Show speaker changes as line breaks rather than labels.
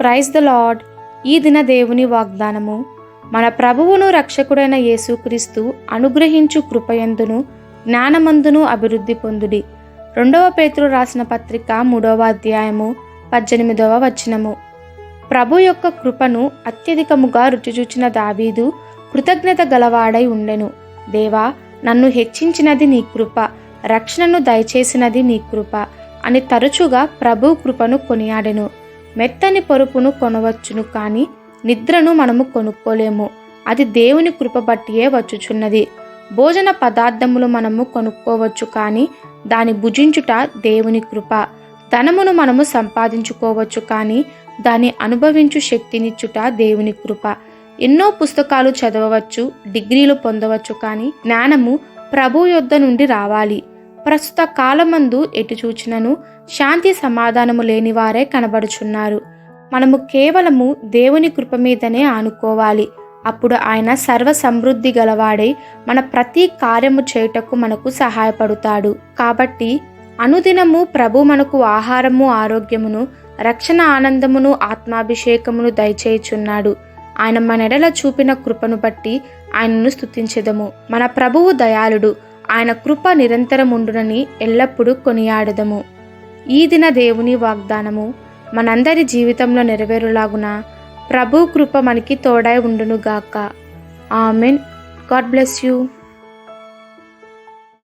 Praise the lord. ఈ దిన దేవుని వాగ్దానము. మన ప్రభువును రక్షకుడైన యేసుక్రీస్తు అనుగ్రహించు కృపయందును జ్ఞానమందును అభివృద్ధి పొందుడి. రెండవ పేతులు రాసిన పత్రిక మూడవ అధ్యాయము పద్దెనిమిదవ వచనము. ప్రభు యొక్క కృపను అత్యధికముగా రుచిచూచిన దావీదు కృతజ్ఞత గలవాడై ఉండెను. దేవా నన్ను హెచ్చించినది నీ కృప రక్షణను దయచేసినది నీ కృప అని తరచుగా ప్రభు కృపను కొనియాడెను. మెత్తని పరుపును కొనవచ్చును కానీ నిద్రను మనము కొనుక్కోలేము. అది దేవుని కృప బట్టియే వచ్చుచున్నది. భోజన పదార్థములు మనము కొనుక్కోవచ్చు కానీ దాని భుజించుట దేవుని కృప. ధనమును మనము సంపాదించుకోవచ్చు కానీ దాన్ని అనుభవించు శక్తినిచ్చుట దేవుని కృప. ఎన్నో పుస్తకాలు చదవవచ్చు డిగ్రీలు పొందవచ్చు కానీ జ్ఞానము ప్రభు యొద్ద నుండి రావాలి. ప్రస్తుత కాలమందు ఎటు చూచినను శాంతి సమాధానము లేని వారే కనబడుచున్నారు. మనము కేవలము దేవుని కృప మీదనే ఆనుకోవాలి. అప్పుడు ఆయన సర్వ సమృద్ధి గలవాడై మన ప్రతి కార్యము చేయుటకు మనకు సహాయపడుతాడు. కాబట్టి అనుదినము ప్రభు మనకు ఆహారము ఆరోగ్యమును రక్షణ ఆనందమును ఆత్మాభిషేకమును దయచేయుచున్నాడు. ఆయన మన ఎడల చూపిన కృపను బట్టి ఆయనను స్థుతించెదము మన ప్రభువు దయాళుడు. ఆయన కృప నిరంతరముండునని ఎల్లప్పుడూ కొనియాడదము. ఈ దిన దేవుని వాగ్దానము మనందరి జీవితంలో నెరవేరులాగున ప్రభు కృప మనకి తోడై ఉండునుగాక. ఆమెన్. God bless you.